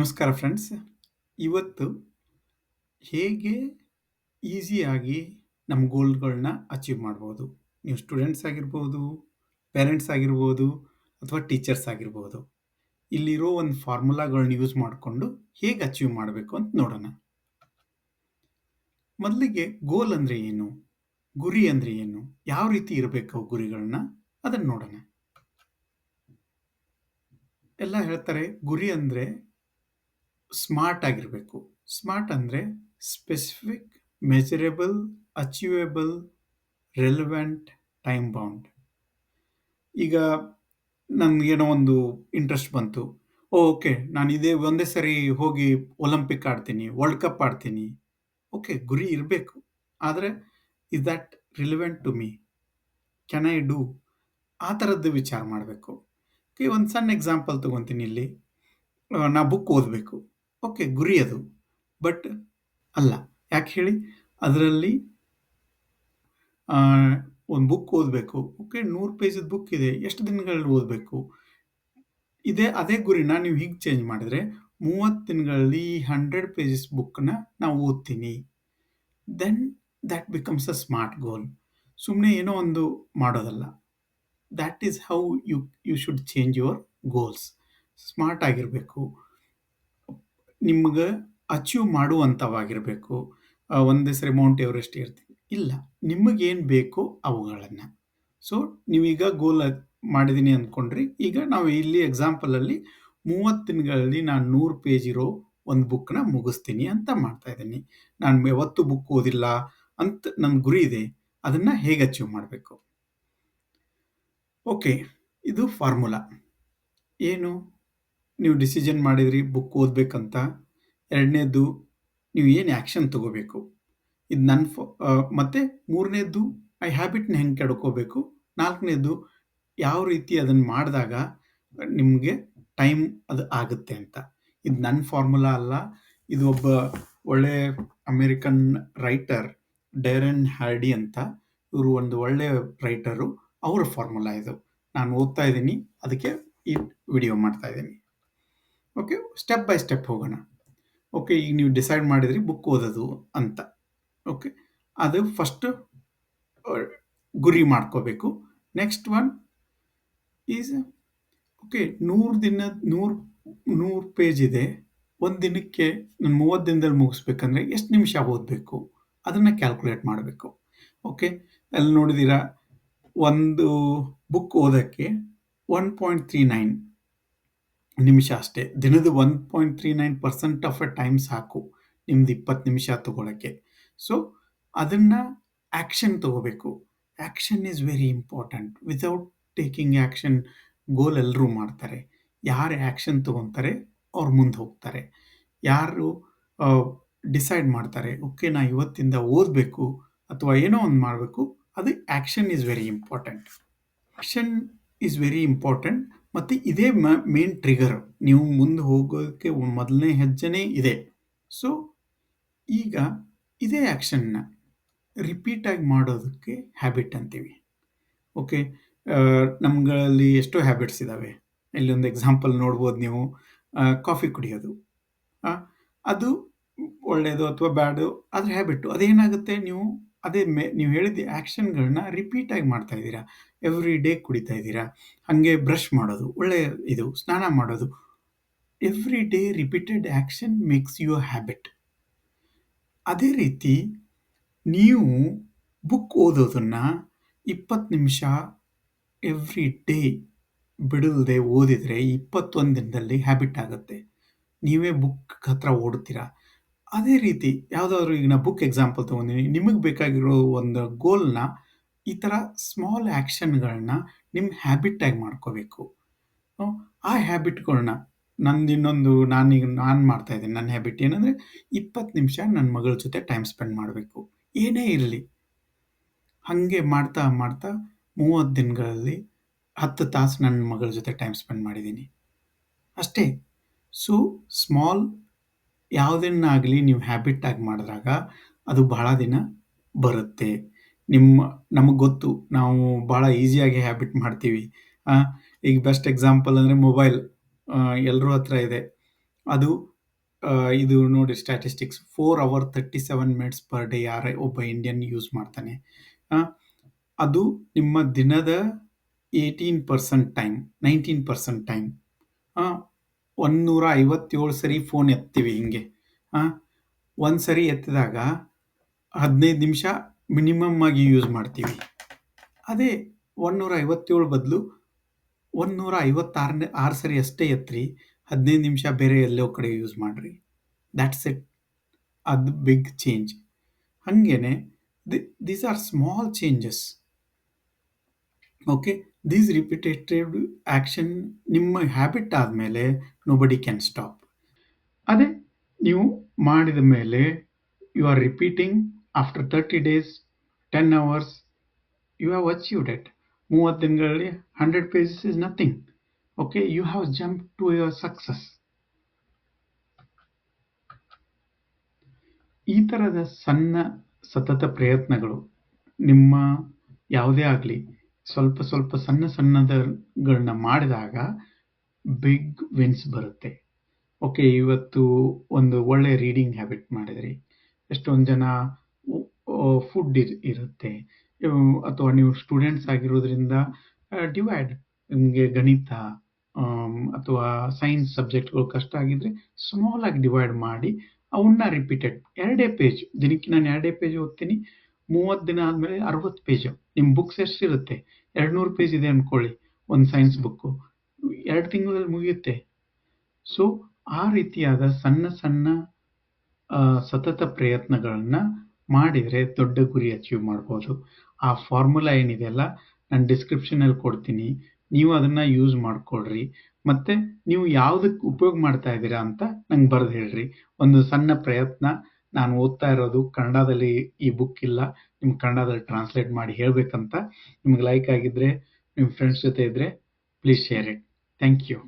ನಮಸ್ಕಾರ ಫ್ರೆಂಡ್ಸ್ ಇವತ್ತು ಹೇಗೆ ಈಸಿಯಾಗಿ ನಮ್ಮ ಗೋಲ್ಗಳನ್ನ ಅಚೀವ್ ಮಾಡ್ಬೋದು? ನೀವು ಸ್ಟೂಡೆಂಟ್ಸ್ ಆಗಿರ್ಬೋದು ಪೇರೆಂಟ್ಸ್ ಆಗಿರ್ಬೋದು ಅಥವಾ ಟೀಚರ್ಸ್ ಆಗಿರ್ಬೋದು. ಇಲ್ಲಿರೋ ಒಂದು ಫಾರ್ಮುಲಾಗಳನ್ನ ಯೂಸ್ ಮಾಡಿಕೊಂಡು ಹೇಗೆ ಅಚೀವ್ ಮಾಡಬೇಕು ಅಂತ ನೋಡೋಣ. ಮೊದಲಿಗೆ ಗೋಲ್ ಅಂದರೆ ಏನು? ಗುರಿ ಅಂದರೆ ಏನು? ಯಾವ ರೀತಿ ಇರಬೇಕು ಗುರಿಗಳನ್ನ? ಅದನ್ನು ನೋಡೋಣ. ಎಲ್ಲ ಹೇಳ್ತಾರೆ, ಗುರಿ ಅಂದರೆ ಸ್ಮಾರ್ಟ್ ಆಗಿರಬೇಕು. ಸ್ಮಾರ್ಟ್ ಅಂದರೆ specific measurable achievable relevant time bound ಈಗ ನನಗೇನೋ ಒಂದು ಇಂಟ್ರೆಸ್ಟ್ ಬಂತು. ಓಕೆ ನಾನು ಇದೇ ಒಂದೇ ಸರಿ ಹೋಗಿ ಒಲಿಂಪಿಕ್ ಆಡ್ತೀನಿ ವರ್ಲ್ಡ್ ಕಪ್ ಆಡ್ತೀನಿ. ಓಕೆ ಗುರಿ ಇರಬೇಕು. ಆದರೆ is that relevant to me can I do ಆ ಥರದ್ದು ವಿಚಾರ ಮಾಡಬೇಕು. ಒಂದು ಸಣ್ಣ ಎಕ್ಸಾಂಪಲ್ ತೊಗೊತೀನಿ ಇಲ್ಲಿ. ನಾ ಬುಕ್ ಓದಬೇಕು. ಓಕೆ, ಗುರಿ ಅದು. ಬಟ್ ಅಲ್ಲ, ಯಾಕೆ ಹೇಳಿ? ಅದರಲ್ಲಿ ಒಂದು ಬುಕ್ ಓದಬೇಕು. ಓಕೆ, ನೂರು ಪೇಜದ ಬುಕ್ ಇದೆ. ಎಷ್ಟು ದಿನಗಳಲ್ಲಿ ಓದಬೇಕು? ಇದೇ, ಅದೇ ಗುರಿನ ನೀವು ಹೀಗೆ ಚೇಂಜ್ ಮಾಡಿದ್ರೆ, ಮೂವತ್ತು ದಿನಗಳಲ್ಲಿ ಹಂಡ್ರೆಡ್ ಪೇಜಸ್ ಬುಕ್ನ ನಾವು ಓದ್ತೀನಿ. Then that becomes a smart goal ಸುಮ್ಮನೆ ಏನೋ ಒಂದು ಮಾಡೋದಲ್ಲ. That is how you you should change your goals smart ಆಗಿರಬೇಕು. ನಿಮ್ಗೆ ಅಚೀವ್ ಮಾಡುವಂಥವಾಗಿರಬೇಕು ಒಂದೇ ಸರಿ ಮೌಂಟ್ ಎವರೆಸ್ಟ್ ಇರ್ತೀವಿ. ಇಲ್ಲ ನಿಮಗೇನು ಬೇಕೋ ಅವುಗಳನ್ನು. ಸೊ ನೀವೀಗ ಗೋಲ್ ಮಾಡಿದ್ದೀನಿ ಅಂದ್ಕೊಂಡ್ರಿ ಈಗ ನಾವು ಇಲ್ಲಿ ಎಕ್ಸಾಂಪಲಲ್ಲಿ ಮೂವತ್ತು ದಿನಗಳಲ್ಲಿ ನಾನು ನೂರು ಪೇಜ್ ಇರೋ ಒಂದು ಬುಕ್ನ ಮುಗಿಸ್ತೀನಿ ಅಂತ ಮಾಡ್ತಾ ಇದ್ದೀನಿ. ನಾನು ಯಾವತ್ತು ಬುಕ್ ಓದಿಲ್ಲ ಅಂತ ನನ್ನ ಗುರಿ ಇದೆ. ಅದನ್ನು ಹೇಗೆ ಅಚೀವ್ ಮಾಡಬೇಕು? ಓಕೆ ಇದು ಫಾರ್ಮುಲಾ ಏನು? ನೀವು ಡಿಸಿಷನ್ ಮಾಡಿದ್ರಿ ಬುಕ್ ಓದಬೇಕಂತ. ಎರಡನೇದು ನೀವು ಏನು ಆ್ಯಕ್ಷನ್ ತಗೋಬೇಕು? ಇದು ನನ್ನ ಫೋ ಮತ್ತು ಮೂರನೇದು ಐ ಹ್ಯಾಬಿಟ್ನ ಹೆಂಗೆ ಕೆಡ್ಕೋಬೇಕು? ನಾಲ್ಕನೇದು ಯಾವ ರೀತಿ ಅದನ್ನು ಮಾಡಿದಾಗ ನಿಮಗೆ ಟೈಮ್ ಅದು ಆಗುತ್ತೆ ಅಂತ. ಇದು ನನ್ನ ಫಾರ್ಮುಲಾ ಅಲ್ಲ. ಇದು ಒಬ್ಬ ಒಳ್ಳೆ ಅಮೇರಿಕನ್ ರೈಟರ್ ಡೈರನ್ ಹ್ಯಾರ್ಡಿ ಅಂತ. ಇವರು ಒಂದು ಒಳ್ಳೆ ರೈಟರು ಅವರ ಫಾರ್ಮುಲಾ ಇದು. ನಾನು ಓದ್ತಾ ಇದ್ದೀನಿ. ಅದಕ್ಕೆ ಈ ವಿಡಿಯೋ ಮಾಡ್ತಾ ಇದ್ದೀನಿ. ಓಕೆ ಸ್ಟೆಪ್ ಬೈ ಸ್ಟೆಪ್ ಹೋಗೋಣ. ಓಕೆ ಈಗ ನೀವು ಡಿಸೈಡ್ ಮಾಡಿದ್ರಿ ಬುಕ್ ಓದೋದು ಅಂತ. ಓಕೆ ಅದು ಫಸ್ಟ್ ಗುರಿ ಮಾಡ್ಕೋಬೇಕು. ನೆಕ್ಸ್ಟ್ ಒನ್ ಈಸ್ ಓಕೆ ನೂರು ದಿನ, ನೂರು ನೂರು ಪೇಜ್ ಇದೆ. ಒಂದು ದಿನಕ್ಕೆ ನಾನು ಮೂವತ್ತು ದಿನದಲ್ಲಿ ಮುಗಿಸ್ಬೇಕಂದ್ರೆ ಎಷ್ಟು ನಿಮಿಷ ಓದಬೇಕು? ಅದನ್ನು ಕ್ಯಾಲ್ಕುಲೇಟ್ ಮಾಡಬೇಕು. ಓಕೆ ಅಲ್ಲಿ ನೋಡಿದ್ದೀರಾ ಒಂದು ಬುಕ್ ಓದೋಕ್ಕೆ ಒನ್ ಪಾಯಿಂಟ್ ತ್ರೀ ನೈನ್ ನಿಮಿಷ ಅಷ್ಟೇ. ದಿನದ one point three nine percent of a time ಸಾಕು ನಿಮ್ದು ಇಪ್ಪತ್ತು ನಿಮಿಷ ತಗೊಳಕ್ಕೆ. ಸೊ ಅದನ್ನು ಆ್ಯಕ್ಷನ್ ತಗೋಬೇಕು. Action is very important without taking action goal ಎಲ್ಲರೂ ಮಾಡ್ತಾರೆ. ಯಾರು ಆ್ಯಕ್ಷನ್ ತಗೊತಾರೆ, ಅವ್ರು ಮುಂದೆ ಹೋಗ್ತಾರೆ. ಯಾರು ಡಿಸೈಡ್ ಮಾಡ್ತಾರೆ, ಓಕೆ, ನಾ ಇವತ್ತಿಂದ ಓದಬೇಕು, ಅಥವಾ ಏನೋ ಒಂದು ಮಾಡಬೇಕು, ಅದು action is very important action is very important ಮತ್ತು ಇದೇ ಮೇನ್ ಟ್ರಿಗರ್ ನೀವು ಮುಂದೆ ಹೋಗೋಕ್ಕೆ ಮೊದಲನೇ ಹೆಜ್ಜೆನೇ ಇದೆ. ಸೊ ಈಗ ಇದೇ ಆ್ಯಕ್ಷನ್ನ ರಿಪೀಟಾಗಿ ಮಾಡೋದಕ್ಕೆ ಹ್ಯಾಬಿಟ್ ಅಂತೀವಿ. ಓಕೆ ನಮ್ಗಳಲ್ಲಿ ಎಷ್ಟೋ ಹ್ಯಾಬಿಟ್ಸ್ ಇದ್ದಾವೆ ಇಲ್ಲೊಂದು ಎಕ್ಸಾಂಪಲ್ ನೋಡ್ಬೋದು ನೀವು. ಕಾಫಿ ಕುಡಿಯೋದು. ಅದು ಒಳ್ಳೆಯದು ಅಥವಾ ಬ್ಯಾಡು ಅದ್ರ ಹ್ಯಾಬಿಟ್ಟು ಅದೇನಾಗುತ್ತೆ? ನೀವು ಅದೇ ಮೇ, ನೀವು ಹೇಳಿದ ಆ್ಯಕ್ಷನ್ಗಳನ್ನ ರಿಪೀಟಾಗಿ ಮಾಡ್ತಾ ಇದ್ದೀರಾ. ಎವ್ರಿ ಡೇ ಕುಡಿತಾ ಇದ್ದೀರಾ. ಹಾಗೆ ಬ್ರಷ್ ಮಾಡೋದು ಒಳ್ಳೆಯ ಇದು, ಸ್ನಾನ ಮಾಡೋದು. Every day repeated action makes you habit ಅದೇ ರೀತಿ ನೀವು ಬುಕ್ ಓದೋದನ್ನು ಇಪ್ಪತ್ತು ನಿಮಿಷ ಎವ್ರಿ ಡೇ ಬಿಡಲ್ದೆ ಓದಿದರೆ ಇಪ್ಪತ್ತೊಂದು ದಿನದಲ್ಲಿ ಹ್ಯಾಬಿಟ್ ಆಗುತ್ತೆ. ನೀವೇ ಬುಕ್ ಹತ್ರ ಓಡ್ತೀರಾ. ಅದೇ ರೀತಿ ಯಾವುದಾದ್ರೂ ಈಗ ನಾ ಬುಕ್ ಎಕ್ಸಾಂಪಲ್ ತೊಗೊಂಡಿನಿ. ನಿಮಗೆ ಬೇಕಾಗಿರೋ ಒಂದು ಗೋಲ್ನ ಈ ಥರ ಸ್ಮಾಲ್ ಆ್ಯಕ್ಷನ್ಗಳನ್ನ ನಿಮ್ಮ ಹ್ಯಾಬಿಟ್ಟಾಗಿ ಮಾಡ್ಕೋಬೇಕು. ಆ ಹ್ಯಾಬಿಟ್ಗಳನ್ನ ನಂದು ಇನ್ನೊಂದು ನಾನೀಗ ನಾನು ಮಾಡ್ತಾ ಇದ್ದೀನಿ. ನನ್ನ ಹ್ಯಾಬಿಟ್ ಏನಂದರೆ ಇಪ್ಪತ್ತು ನಿಮಿಷ ನನ್ನ ಮಗಳ ಜೊತೆ ಟೈಮ್ ಸ್ಪೆಂಡ್ ಮಾಡಬೇಕು. ಏನೇ ಇರಲಿ. ಹಾಗೆ ಮಾಡ್ತಾ ಮಾಡ್ತಾ ಮೂವತ್ತು ದಿನಗಳಲ್ಲಿ ಹತ್ತು ತಾಸು ನನ್ನ ಮಗಳ ಜೊತೆ ಟೈಮ್ ಸ್ಪೆಂಡ್ ಮಾಡಿದ್ದೀನಿ ಅಷ್ಟೇ. ಸೊ ಸ್ಮಾಲ್ ಯಾವುದನ್ನಾಗಲಿ ನೀವು ಹ್ಯಾಬಿಟ್ ಆಗಿ ಮಾಡಿದಾಗ ಅದು ಬಹಳ ದಿನ ಬರುತ್ತೆ. ನಿಮ್ಮ, ನಮಗೆ ಗೊತ್ತು, ನಾವು ಭಾಳ ಈಸಿಯಾಗಿ ಹ್ಯಾಬಿಟ್ ಮಾಡ್ತೀವಿ. ಈಗ ಬೆಸ್ಟ್ ಎಕ್ಸಾಂಪಲ್ ಅಂದರೆ ಮೊಬೈಲ್ ಎಲ್ಲರೂ ಹತ್ರ ಇದೆ. ಅದು ಇದು ನೋಡಿ statistics, four hour thirty seven minutes per day ಯಾರೇ ಒಬ್ಬ ಇಂಡಿಯನ್ ಯೂಸ್ ಮಾಡ್ತಾನೆ. ಅದು ನಿಮ್ಮ ದಿನದ eighteen percent time, nineteen percent time. ಒಂದೂರ ಐವತ್ತೇಳು ಸರಿ ಫೋನ್ ಎತ್ತೀವಿ ಹಿಂಗೆ. ಒಂದು ಸರಿ ಎತ್ತಿದಾಗ ಹದಿನೈದು ನಿಮಿಷ ಮಿನಿಮಮ್ ಆಗಿ ಯೂಸ್ ಮಾಡ್ತೀವಿ. ಅದೇ ಒಂದೂರ ಐವತ್ತೇಳು ಬದಲು ಒಂದೂರ ಐವತ್ತಾರನೇ ಆರು ಸರಿ ಅಷ್ಟೇ ಎತ್ತಿರಿ ಹದಿನೈದು ನಿಮಿಷ ಬೇರೆ ಎಲ್ಲೋ ಕಡೆ ಯೂಸ್ ಮಾಡಿರಿ. ದ್ಯಾಟ್ಸ್ ಇಟ್ ಅದು ಬಿಗ್ ಚೇಂಜ್ ಹಾಗೇನೆ these are small changes okay these repetitive action ನಿಮ್ಮ ಹ್ಯಾಬಿಟ್ ಆದಮೇಲೆ ನೋ ಬಡಿ ಕ್ಯಾನ್ ಸ್ಟಾಪ್ ಅದೇ, ನೀವು ಮಾಡಿದ ಮೇಲೆ you are repeating after thirty days ten hours you have achieved it ಮೂವತ್ತು ದಿನಗಳಲ್ಲಿ hundred pages is nothing okay you have jump to your success ಈ ಥರದ ಸಣ್ಣ ಸತತ ಪ್ರಯತ್ನಗಳು ನಿಮ್ಮ ಯಾವುದೇ ಆಗಲಿ ಸ್ವಲ್ಪ ಸ್ವಲ್ಪ ಸಣ್ಣ ಸಣ್ಣದಗಳನ್ನ ಮಾಡಿದಾಗ ಬಿಗ್ ವಿನ್ಸ್ ಬರುತ್ತೆ. ಓಕೆ ಇವತ್ತು ಒಂದು ಒಳ್ಳೆ ರೀಡಿಂಗ್ ಹ್ಯಾಬಿಟ್ ಮಾಡಿದ್ರಿ. ಎಷ್ಟೊಂದು ಜನ ಫುಡ್ ಇರುತ್ತೆ. ಅಥವಾ ನೀವು ಸ್ಟೂಡೆಂಟ್ಸ್ ಆಗಿರೋದ್ರಿಂದ ಡಿವೈಡ್ ನಿಮಗೆ ಗಣಿತ ಅಥವಾ ಸೈನ್ಸ್ ಸಬ್ಜೆಕ್ಟ್ಗಳು ಕಷ್ಟ ಆಗಿದ್ರೆ ಸ್ಮಾಲ್ ಆಗಿ ಡಿವೈಡ್ ಮಾಡಿ ಅವನ್ನ ರಿಪೀಟೆಡ್ ಎರಡೇ ಪೇಜ್ ದಿನಕ್ಕೆ ನಾನು ಎರಡೇ ಪೇಜ್ ಓದ್ತೀನಿ. ಮೂವತ್ತು ದಿನ ಆದಮೇಲೆ ಅರವತ್ತು ಪೇಜ್ ನಿಮ್ಮ ಬುಕ್ಸ್ ಎಷ್ಟಿರುತ್ತೆ ಎರಡು ನೂರು ಪೇಜ್ ಇದೆ ಅಂದ್ಕೊಳ್ಳಿ ಒಂದು ಸೈನ್ಸ್ ಬುಕ್ಕು ಎರಡು ತಿಂಗಳಲ್ಲಿ ಮುಗಿಯುತ್ತೆ. ಸೊ ಆ ರೀತಿಯಾದ ಸಣ್ಣ ಸಣ್ಣ ಸತತ ಪ್ರಯತ್ನಗಳನ್ನು ಮಾಡಿದರೆ ದೊಡ್ಡ ಗುರಿ ಅಚೀವ್ ಮಾಡ್ಬೋದು. ಆ ಫಾರ್ಮುಲಾ ಏನಿದೆಯಲ್ಲ ನಾನು ಡಿಸ್ಕ್ರಿಪ್ಷನಲ್ಲಿ ಕೊಡ್ತೀನಿ. ನೀವು ಅದನ್ನು ಯೂಸ್ ಮಾಡ್ಕೊಳ್ರಿ. ಮತ್ತು, ನೀವು ಯಾವುದಕ್ಕೆ ಉಪಯೋಗ ಮಾಡ್ತಾ ಇದ್ದೀರಾ ಅಂತ ನಂಗೆ ಬರೆದು ಹೇಳ್ರಿ. ಒಂದು ಸಣ್ಣ ಪ್ರಯತ್ನ ನಾನು ಓದ್ತಾ ಇರೋದು ಕನ್ನಡದಲ್ಲಿ ಈ ಬುಕ್ ಇಲ್ಲ. ನಿಮ್ಗೆ ಕನ್ನಡದಲ್ಲಿ ಟ್ರಾನ್ಸ್ಲೇಟ್ ಮಾಡಿ ಹೇಳಬೇಕಂತ. ನಿಮ್ಗೆ ಲೈಕ್ ಆಗಿದ್ರೆ ನಿಮ್ಮ ಫ್ರೆಂಡ್ಸ್ ಜೊತೆ ಇದ್ದರೆ please share it thank you